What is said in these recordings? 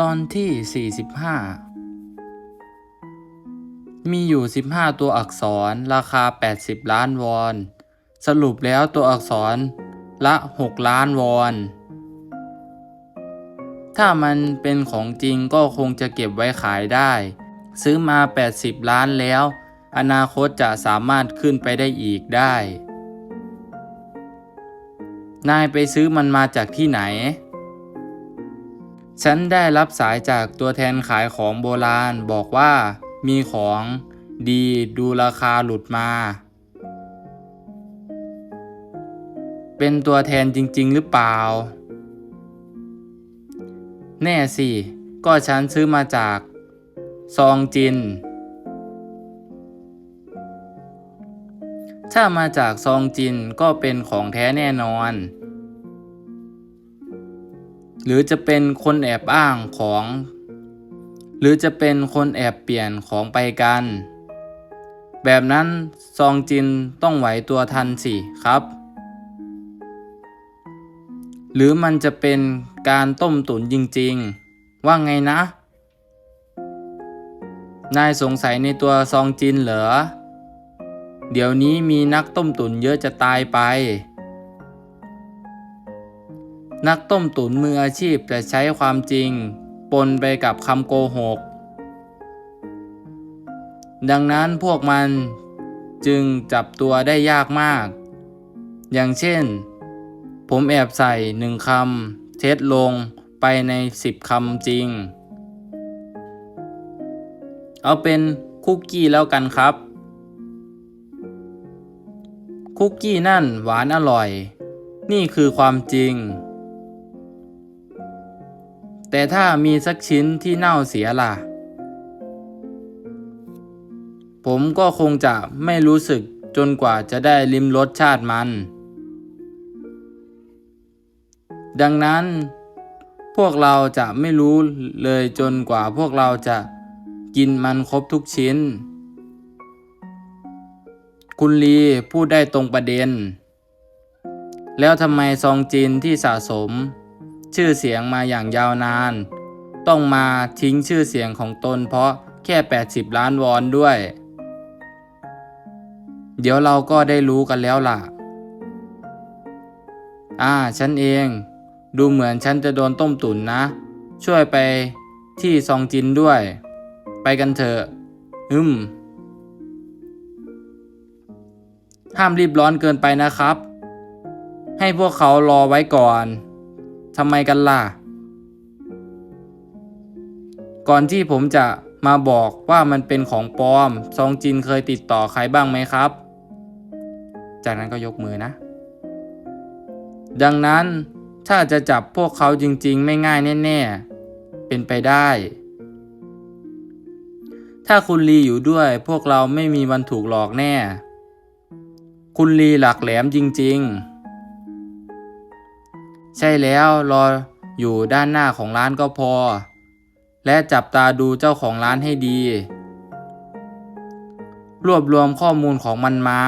ตอนที่ 45 มีอยู่ 15 ตัวอักษรราคา 80 ล้านวอน สรุปแล้วตัวอักษรละ 6 ล้านวอน ถ้ามันเป็นของจริงก็คงจะเก็บไว้ขายได้ ซื้อมา 80 ล้านแล้ว อนาคตจะสามารถขึ้นไปได้อีกได้ นายไปซื้อมันมาจากที่ไหน ฉันได้รับสายจากตัวแทนขายของโบราณบอกว่ามีของดีดูราคาหลุดมา เป็นตัวแทนจริง ๆ หรือเปล่า แน่สิ ก็ฉันซื้อมาจาก ซองจิน ถ้ามาจากซองจินก็เป็นของแท้แน่นอน หรือจะเป็นคนแอบอ้างของ หรือจะเป็นคนแอบเปลี่ยนของไปกัน แบบนั้นซองจินต้องไหวตัวทันสิครับ หรือมันจะเป็นการต้มตุ๋นจริงๆ ว่าไงนะ นายสงสัยในตัวซองจินเหรอ เดี๋ยวนี้มีนักต้มตุ๋นเยอะจะตายไป นักต้มตุ๋นมืออาชีพจะใช้ความจริง ปนไปกับคำโกหก ดังนั้นพวกมันจึงจับตัวได้ยากมาก อย่างเช่น ผมแอบใส่หนึ่งคำเท็จลงไปในสิบคำจริง เอาเป็นคุกกี้แล้วกันครับ คุกกี้นั่นหวานอร่อย นี่คือความจริง แต่ถ้ามีสักชิ้นที่เน่าเสียล่ะ ผมก็คงจะไม่รู้สึกจนกว่าจะได้ลิ้มรสชาติมัน ดังนั้น พวกเราจะไม่รู้เลยจนกว่าพวกเราจะกินมันครบทุกชิ้น คุณลีพูดได้ตรงประเด็น แล้วทำไมซองจินที่สะสม ชื่อเสียงมาอย่างยาวนาน ต้องมาทิ้งชื่อเสียงของตนเพราะแค่ 80 ล้านวอนด้วย เดี๋ยวเราก็ได้รู้กันแล้วล่ะ อ่า ฉันเอง ดูเหมือนฉันจะโดนต้มตุ๋นนะ ช่วยไปที่ซองจินด้วย ไปกันเถอะอืม ห้ามรีบร้อนเกินไปนะครับ ให้พวกเขารอไว้ก่อน ทำไมกันล่ะ ก่อนที่ผมจะมาบอกว่ามันเป็นของปลอม ซองจินเคยติดต่อใครบ้างไหมครับ จากนั้นก็ยกมือนะ ดังนั้นถ้าจะจับพวกเขาจริงๆ ไม่ง่ายแน่ๆ เป็นไปได้ ถ้าคุณลีอยู่ด้วยพวกเราไม่มีวันถูกหลอกแน่ คุณลีหลักแหลมจริงๆ ใช่แล้วรออยู่ด้านหน้าของร้านก็พอ และจับตาดูเจ้าของร้านให้ดี รวบรวมข้อมูลของมันมา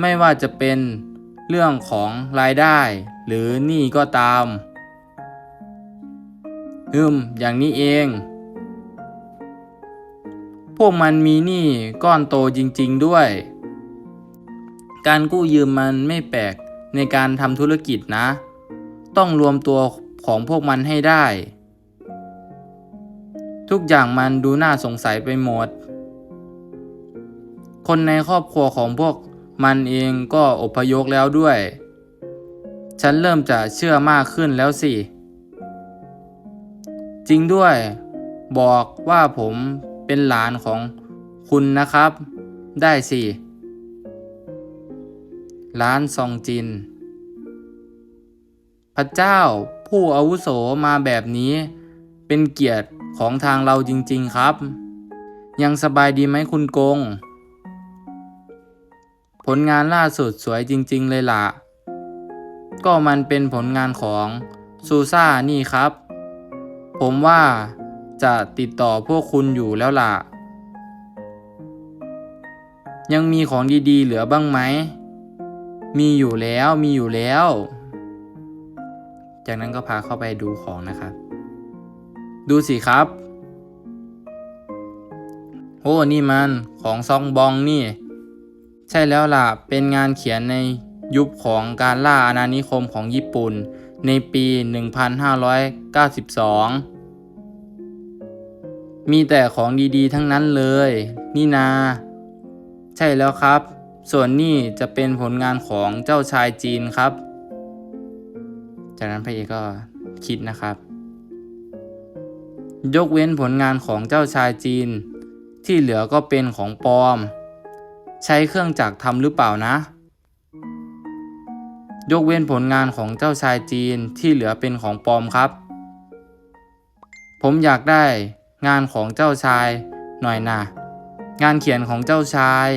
ไม่ว่าจะเป็นเรื่องของรายได้หรือหนี้ก็ตามอืมอย่างนี้เอง พวกมันมีหนี้ก้อนโตจริง ๆด้วย การกู้ยืมมันไม่แปลกในการทำธุรกิจนะ ต้องรวมตัวของพวกมันให้ได้ ทุกอย่างมันดูน่าสงสัยไปหมด คนในครอบครัวของพวกมันเองก็อพยพแล้วด้วย ฉันเริ่มจะเชื่อมากขึ้นแล้วสิ จริงด้วย บอกว่าผมเป็นหลานของคุณนะครับ ได้สิ ร้านซองจิน พระเจ้าผู้อาวุโสมาแบบนี้ เป็นเกียรติของทางเราจริงๆครับ ยังสบายดีไหมคุณโกง ผลงานล่าสุดสวยจริงๆเลยล่ะ ก็มันเป็นผลงานของซูซ่านี่ครับ ผมว่าจะติดต่อพวกคุณอยู่แล้วล่ะ ยังมีของดีๆเหลือบ้างไหม มีอยู่แล้วมีอยู่แล้ว จากนั้นก็พาเข้าไปดูของนะครับ ดูสิครับโอ้นี่มันของซองบองนี่ ใช่แล้วล่ะ เป็นงานเขียนในยุคของการล่าอาณานิคมของญี่ปุ่น ในปี 1592 มีแต่ของดีๆทั้งนั้นเลย นี่นา ใช่แล้วครับ ส่วนนี่จะเป็นผลงานของเจ้าชายจีนครับ จากนั้นพระเอกก็คิดนะครับ ยกเว้นผลงานของเจ้าชายจีน ที่เหลือก็เป็นของปลอม ใช้เครื่องจักรทำหรือเปล่านะ ยกเว้นผลงานของเจ้าชายจีนที่เหลือเป็นของปลอมครับ ผมอยากได้งานของเจ้าชายหน่อยนะงานเขียนของเจ้าชาย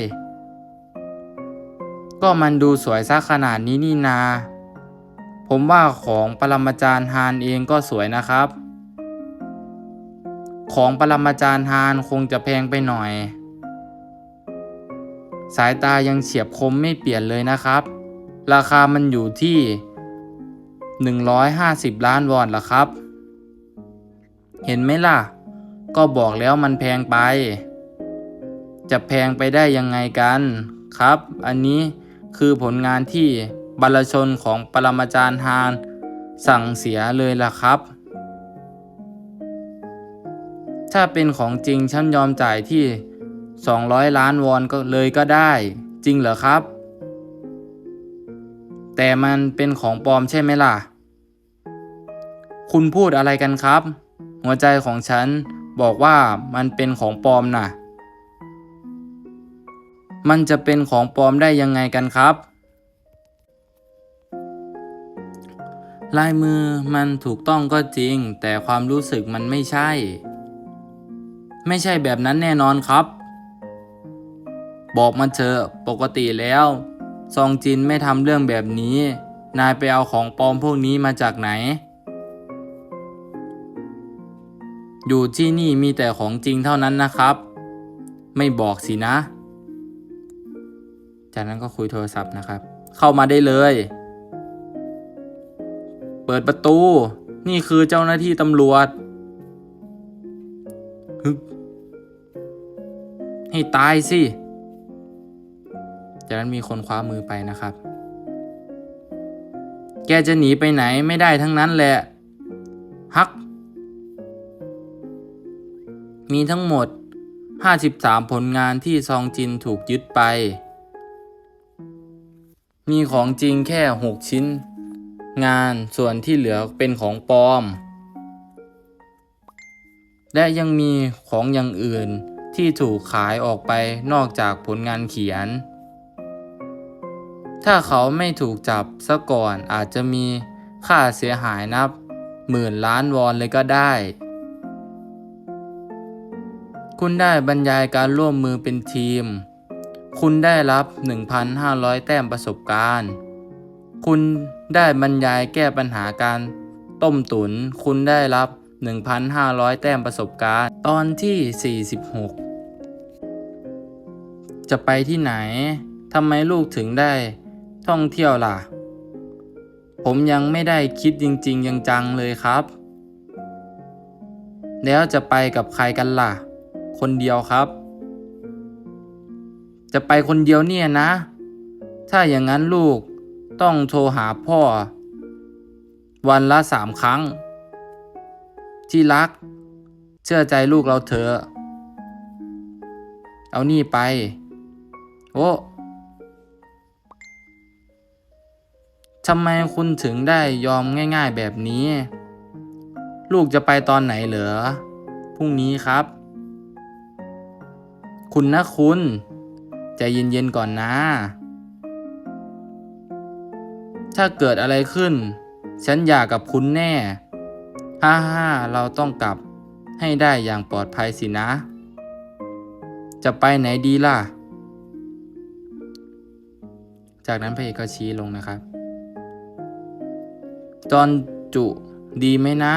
ก็มันดูสวยซะขนาดนี้นี่นา ผมว่าของปรมาจารย์ฮานเองก็สวยนะครับ ของปรมาจารย์ฮานคงจะแพงไปหน่อย สายตายังเฉียบคมไม่เปลี่ยนเลยนะครับ ราคามันอยู่ที่ 150 ล้านวอนละครับ เห็นไหมล่ะ ก็บอกแล้วมันแพงไป จะแพงไปได้ยังไงกันครับ อันนี้คือผลงานที่ บรรชนของปรมาจารย์ฮาน สั่งเสียเลยล่ะครับ ถ้าเป็นของจริงฉันยอมจ่ายที่ 200 ล้านวอนก็เลยก็ได้จริงเหรอครับ แต่มันเป็นของปลอมใช่ไหมล่ะ คุณพูดอะไรกันครับ หัวใจของฉันบอกว่ามันเป็นของปลอมน่ะ มันจะเป็นของปลอมได้ยังไงกันครับ ลายมือมันถูกต้องก็จริง แต่ความรู้สึกมันไม่ใช่ ไม่ใช่แบบนั้นแน่นอนครับ บอกมาเถอะปกติแล้ว ซองจินไม่ทำเรื่องแบบนี้ นายไปเอาของปลอมพวกนี้มาจากไหน อยู่ที่นี่มีแต่ของจริงเท่านั้นนะครับ ไม่บอกสินะ จากนั้นก็คุยโทรศัพท์นะครับ เข้ามาได้เลย เปิดประตู นี่คือเจ้าหน้าที่ตำรวจฮึให้ตายสิ จากนั้นมีคนคว้ามือไปนะครับ แกจะหนีไปไหนไม่ได้ทั้งนั้นแหละ ฮัก มีทั้งหมด 53 ผลงานที่ซองจินถูกยึดไป มีของจริงแค่ 6 ชิ้น งานส่วนที่เหลือเป็นของปลอม และยังมีของอย่างอื่นที่ถูกขายออกไปนอกจากผลงานเขียน ถ้าเขาไม่ถูกจับซะก่อนอาจจะมีค่าเสียหายนับ หมื่นล้านวอนเลยก็ได้ คุณได้บรรยายการร่วมมือเป็นทีม คุณได้รับ 1,500 แต้มประสบการณ์ คุณ ได้บรรยายแก้ปัญหาการต้มตุนคุณได้รับ 1,500 แต้มประสบการณ์ ตอนที่ 46 จะไปที่ไหนทำไมลูกถึงได้ท่องเที่ยวล่ะ ผมยังไม่ได้คิดจริง ๆ จังๆเลยครับ แล้วจะไปกับใครกันล่ะ คนเดียวครับ จะไปคนเดียวเนี่ยนะ ถ้าอย่างนั้นลูก ต้องโทรหาพ่อ วันละสามครั้ง ที่รัก เชื่อใจลูกเราเถอะเอานี่ไป โอ้ทำไมคุณถึงได้ยอมง่ายๆแบบนี้ ลูกจะไปตอนไหนเหรอพรุ่งนี้ครับ คุณนะคุณ ใจเย็นๆก่อนนะ ถ้าเกิดอะไรขึ้น ฉันอยากกับคุณแน่ ฮ่าฮ่าเราต้องกลับให้ได้อย่างปลอดภัยสินะ จะไปไหนดีล่ะ จากนั้นพระเอกก็ชี้ลงนะครับจอนจุดีไหมนะ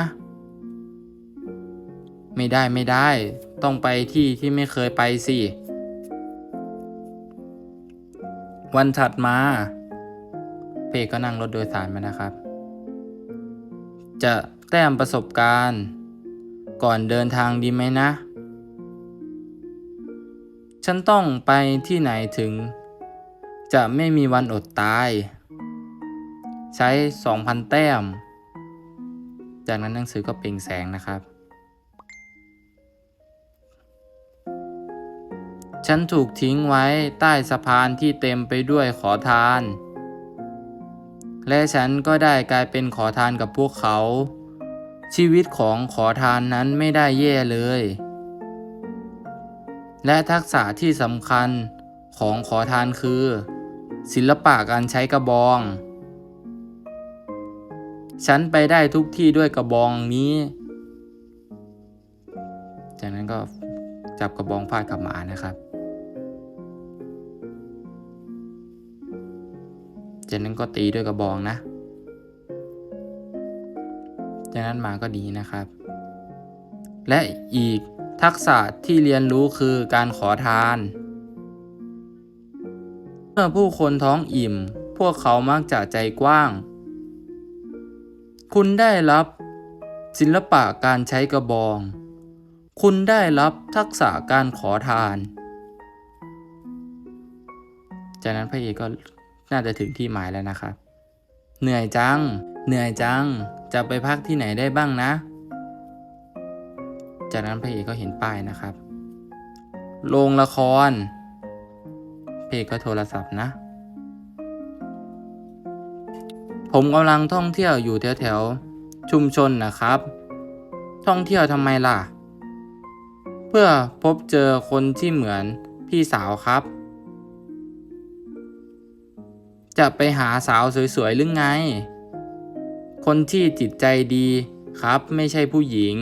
ไม่ได้ไม่ได้ ต้องไปที่ที่ไม่เคยไปสิ วันถัดมา เพเอกก็นั่งรถโดยสารมานะครับ จะแต้มประสบการณ์ ก่อนเดินทางดีไหมนะ ฉันต้องไปที่ไหนถึง จะไม่มีวันอดตาย ใช้ 2,000 แต้ม จากนั้นหนังสือก็เปล่งแสงนะครับ ฉันถูกทิ้งไว้ใต้สะพานที่เต็มไปด้วยขอทาน และฉันก็ได้กลายเป็นขอทานกับพวกเขา ชีวิตของขอทานนั้นไม่ได้แย่เลย และทักษะที่สำคัญของขอทานคือ ศิลปะการใช้กระบอง ฉันไปได้ทุกที่ด้วยกระบองนี้ จากนั้นก็จับกระบองฟาดกลับมานะครับ จากนั้นก็ตีด้วยกระบองนะ จากนั้นมาก็ดีนะครับ และอีกทักษะที่เรียนรู้คือการขอทาน เมื่อผู้คนท้องอิ่ม พวกเขามักจะใจกว้าง คุณได้รับศิลปะการใช้กระบอง คุณได้รับทักษะการขอทาน จากนั้นพระเอกก็ น่าจะถึงที่หมายแล้วนะครับ เหนื่อยจัง เหนื่อยจัง จะไปพักที่ไหนได้บ้างนะ จากนั้นพระเอกก็เห็นป้ายนะครับ โรงละครพระเอกก็โทรศัพท์นะ ผมกำลังท่องเที่ยวอยู่แถวแถวๆชุมชนนะครับ ท่องเที่ยวทำไมล่ะ เพื่อพบเจอคนที่เหมือนพี่สาวครับ จะไปหาสาวสวยๆหรือไง คนที่จิตใจดีครับไม่ใช่ผู้หญิง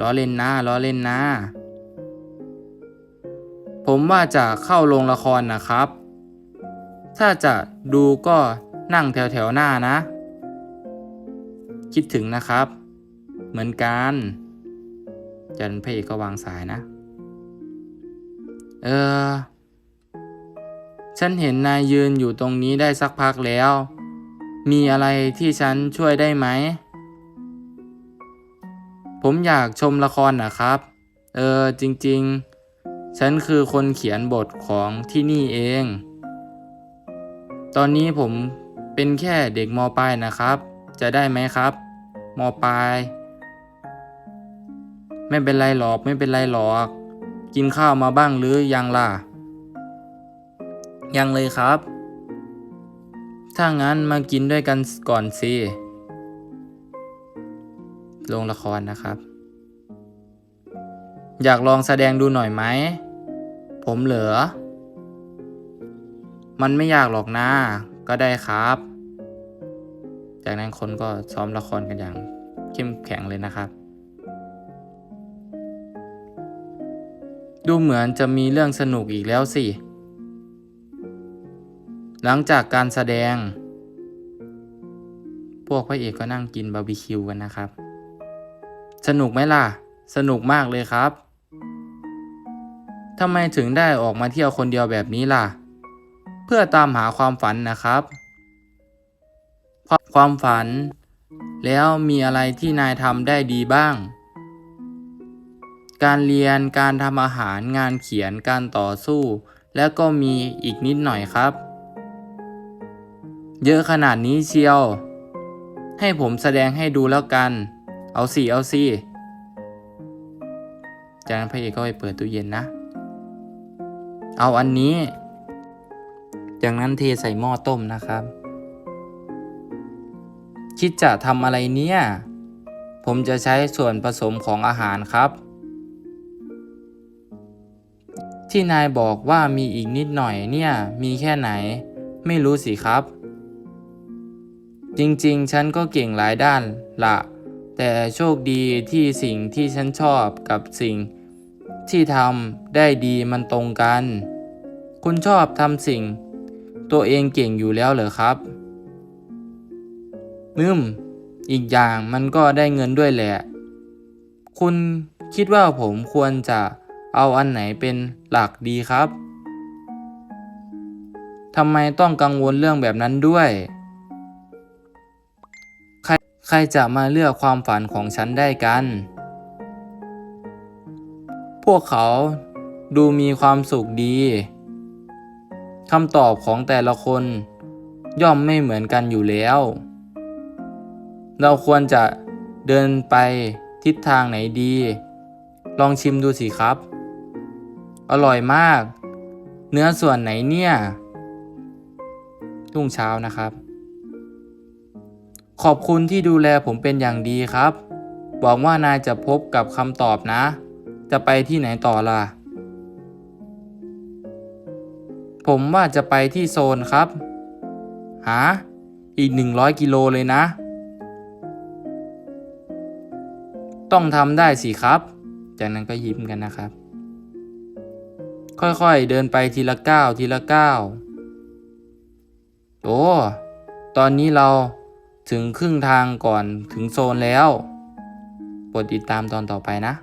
ล้อเล่นนะล้อเล่นนะ ผมว่าจะเข้าโรงละครนะครับ ถ้าจะดูก็นั่งแถวแถวๆหน้านะ คิดถึงนะครับ เหมือนกัน จันเอกก็วางสายนะ เออ ฉันเห็นนายยืนอยู่ตรงนี้ได้สักพักแล้ว มีอะไรที่ฉันช่วยได้ไหม ผมอยากชมละครนะครับ เออจริงๆ ฉันคือคนเขียนบทของที่นี่เอง ตอนนี้ผมเป็นแค่เด็กมปลายนะครับ จะได้ไหมครับมปลาย ไม่เป็นไรหรอกไม่เป็นไรหรอก กินข้าวมาบ้างหรือยังล่ะ ยังเลยครับ ถ้างั้นมากินด้วยกันก่อนสิโรงละครนะครับ อยากลองแสดงดูหน่อยไหม ผมเหลือ มันไม่ยากหรอกนะ ก็ได้ครับ จากนั้นคนก็ซ้อมละครกันอย่างเข้มแข็งเลยนะครับ ดูเหมือนจะมีเรื่องสนุกอีกแล้วสิ หลังจากการแสดง พวกพระเอกก็นั่งกินบาร์บีคิวกันนะครับ สนุกไหมล่ะ สนุกมากเลยครับทำไมถึงได้ออกมาเที่ยวคนเดียวแบบนี้ล่ะ เพื่อตามหาความฝันนะครับความฝัน แล้วมีอะไรที่นายทำได้ดีบ้าง การเรียนการทำอาหารงานเขียนการต่อสู้ แล้วก็มีอีกนิดหน่อยครับ เยอะขนาดนี้เชียว ให้ผมแสดงให้ดูแล้วกัน เอาสิเอาสิจากนั้นพระเอกก็ไปเปิดตู้เย็นนะ เอาอันนี้ จากนั้นเทใส่หม้อต้มนะครับ คิดจะทำอะไรเนี่ย ผมจะใช้ส่วนผสมของอาหารครับ ที่นายบอกว่ามีอีกนิดหน่อยเนี่ย มีแค่ไหน ไม่รู้สิครับ จริงๆ ฉันก็เก่งหลายด้านละแต่โชคดีที่สิ่งที่ฉันชอบกับสิ่ง ที่ทำได้ดีมันตรงกัน คุณชอบทำสิ่ง ตัวเองเก่งอยู่แล้วเหรอครับนึมอีกอย่างมันก็ได้เงินด้วยแหละ คุณคิดว่าผมควรจะเอาอันไหนเป็นหลักดีครับทำไมต้องกังวลเรื่องแบบนั้นด้วย ใครจะมาเลือกความฝันของฉันได้กัน พวกเขาดูมีความสุขดี คำตอบของแต่ละคนย่อมไม่เหมือนกันอยู่แล้ว เราควรจะเดินไปทิศทางไหนดี ลองชิมดูสิครับ อร่อยมาก เนื้อส่วนไหนเนี่ยรุ่งเช้านะครับ ขอบคุณที่ดูแลผมเป็นอย่างดีครับ หวังว่านายจะพบกับคำตอบนะ จะไปที่ไหนต่อล่ะ ผมว่าจะไปที่โซนครับ หา อีก 100 กิโลเลยนะ ต้องทำได้สิครับ จากนั้นก็ยิ้มกันนะครับ ค่อยๆ เดินไปทีละก้าวทีละก้าวโอ้ตอนนี้เรา ถึงครึ่งทางก่อนถึงโซนแล้ว โปรดติดตามตอนต่อไปนะ